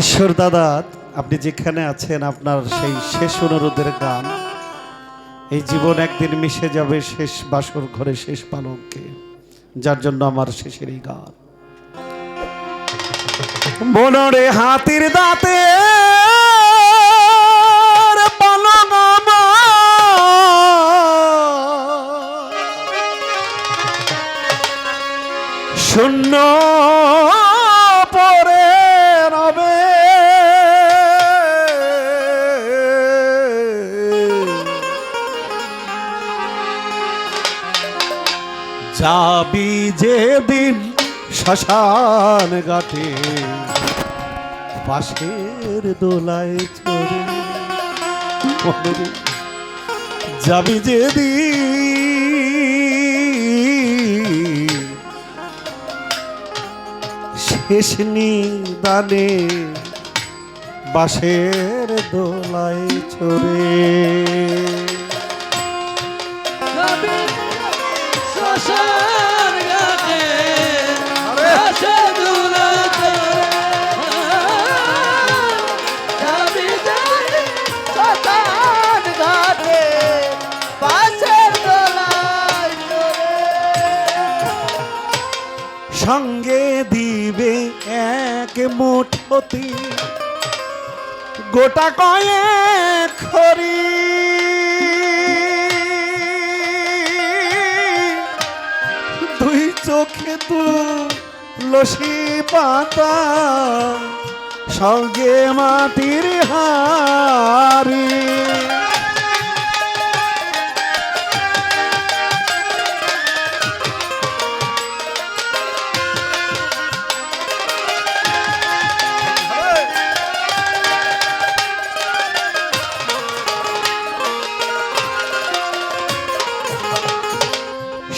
ঈশ্বর দাদা, আপনি যেখানে আছেন, আপনার সেই শেষ অনুরোধের গান। এই জীবন একদিন মিশে যাবে শেষ বাসর ঘরে শেষ পালককে যার জন্য আমার শেষের এই গান। বনরে হাতির দাঁতে যাবি যেদিন শ্মশান ঘাটে। পাশের দোলায় চড়ে যাবি যেদিন। শেষ নিদানে বাঁশের দোলায় চড়ে। এক মুঠতি গোটা কয়েক খরি দুই চোখে তু লসি পাতা সঙ্গে মাটির হারি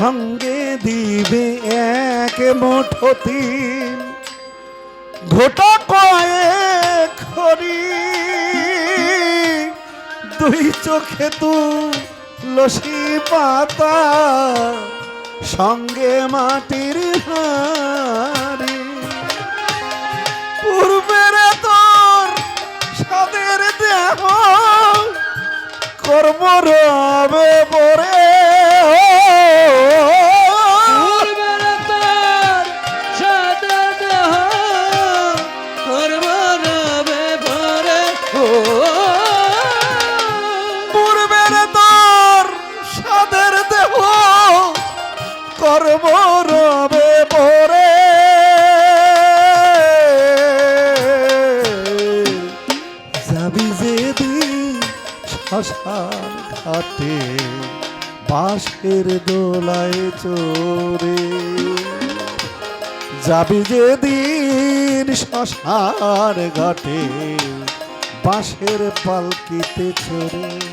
সঙ্গে দিবে এক মুঠতি। ঘোটা কয়েক খরি দুই চোখে তু লসি পাতা, সঙ্গে মাটির হারি পূর্বের তোর সাদের দেহ, কর্ম রবে শ্মশান হাতে বাঁশের দোলায় চোরে যাবি যেদিন শ্মশান ঘাটে বাঁশের পালকিতে চড়ে।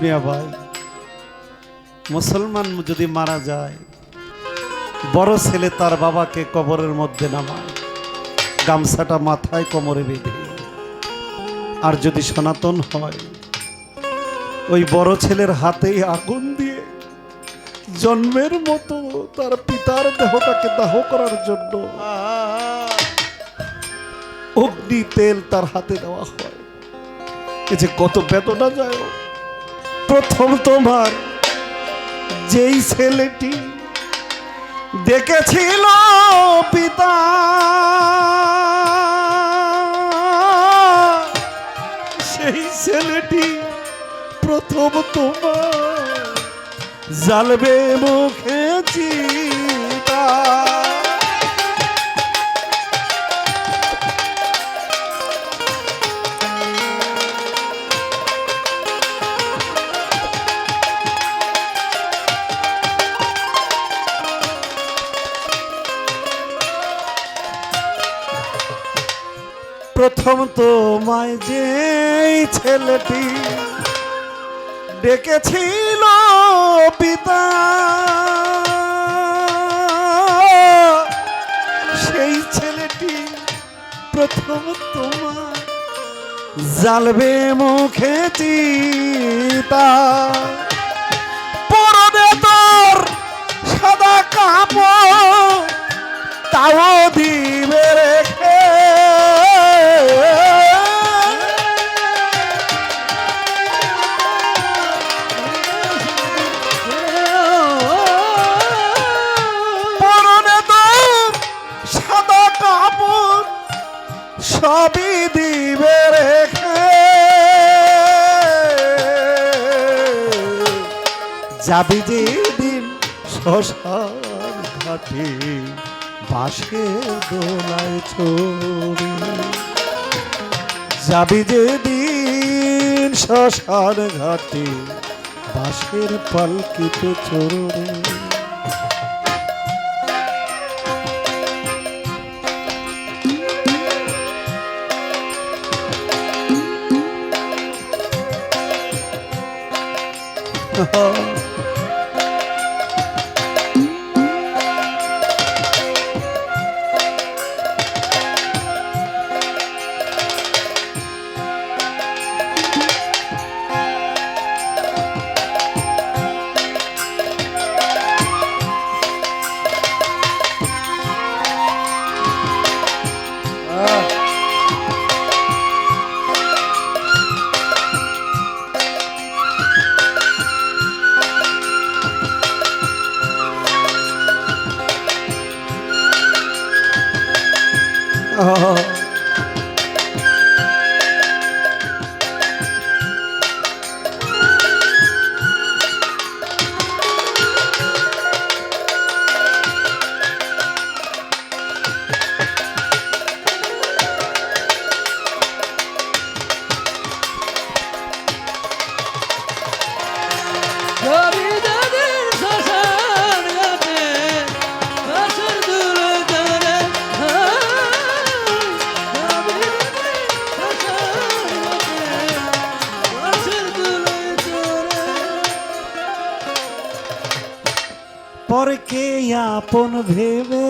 মিয়া ভাই মুসলমান যদি মারা যায় বড় ছেলে তার বাবাকে কবরের মধ্যে নামায়, গামছাটা মাথায় কোমরে বেঁধে। আর যদি সনাতন হয়, ওই বড় ছেলের হাতেই আগুন দিয়ে জন্মের মতো তার পিতার দেহটাকে দাহ করার জন্য অগ্নি তেল তার হাতে দেওয়া হয়। এ যে কত বেদনা যায়, প্রথম তোমার যেই ছেলেটি দেখেছিল পিতা। সেই ছেলেটি প্রথম তোমার জালবে মুখে প্রথম তো মায় যে ছেলেটি ডেকেছিল পিতা, সেই ছেলেটি প্রথম তোমার জালবে মুখে চিতা। পরনে তোর সাদা কাপড়, তাও দিবে রেখে যাবি যেদিন শ্মশান ঘাটে বাসে দোলায় ছড়ে যাবি যেদিন শ্মশান ঘাটে বাসের পালকিতে চড়ে Oh. ভেবে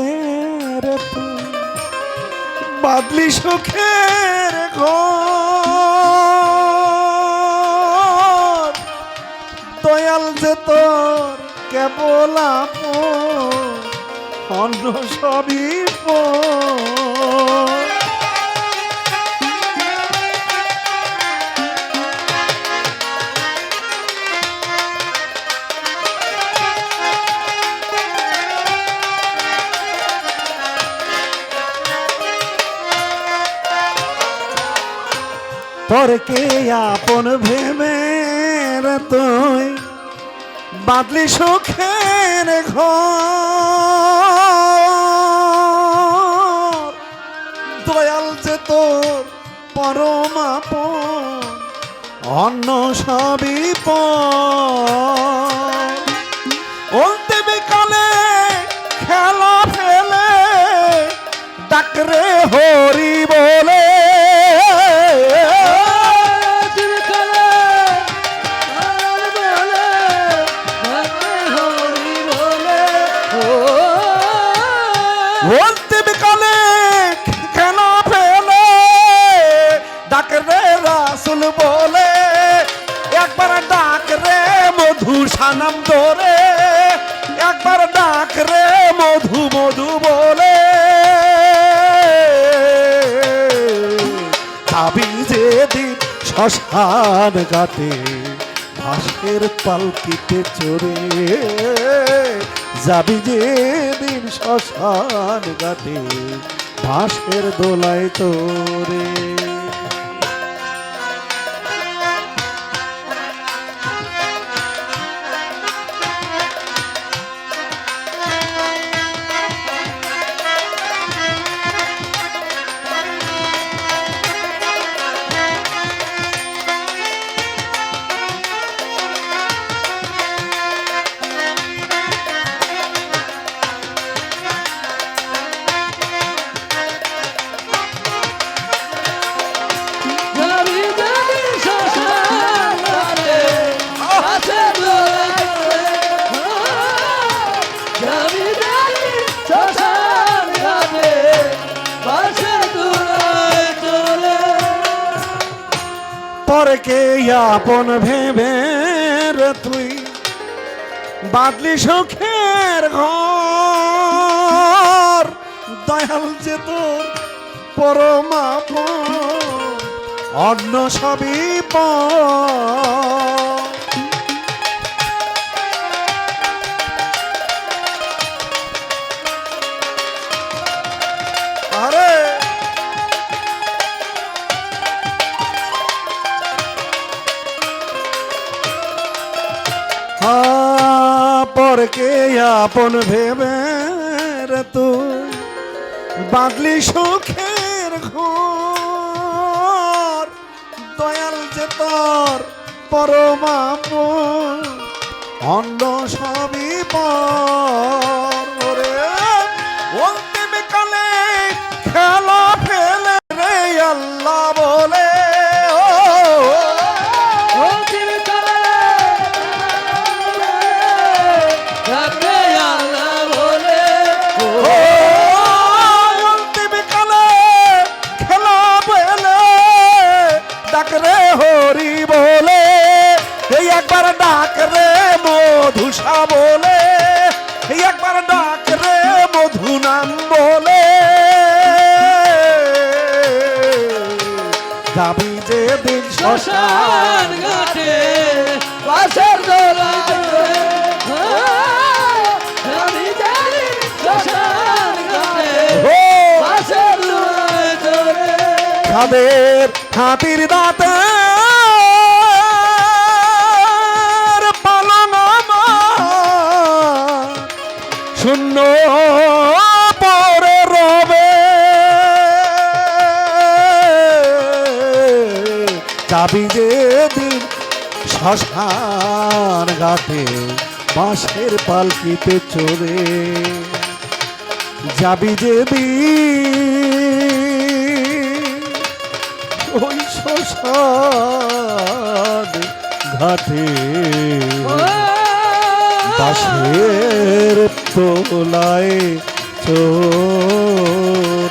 বাদলি সুখের ঘর দয়াল যে তোর কেবল অন্য সবই পর। পরকে আপন ভেবে তুই? বাদলি সুখের ঘর। দয়াল যে তোর পরম অন্য সবই অন্তে বিকালে খেলা ফেলে, ডাকরে হরি শ্মশান ঘাটে ভাসের পালকিতে চড়ে যাবি যে দিন শ্মশান গাতে ভাসের দোলায় তোরে। পরকে আপন ভেবে তুই বাদলি সুখের ঘর দয়াল যে তোর পরমাপ অন্য সবই পর। পরকে আপন ভেবে রে তুই বাদলি সুখের ঘর, দয়াল যে তোর পরমাপ অন্য সবই পর। অন্তিম কালে খেলা ফেলে রে আল্লাহ বলে। যাবি যে দিন শ্মশান ঘাটে খাদের হাতির দাঁতে পালন শূন্য যাবি যে দিন শ্মশান ঘাটে, বাঁশের পালকিতে চড়ে। যাবি যে দিন ওই শ্মশান ঘাটে। বাঁশের তোলায় চোর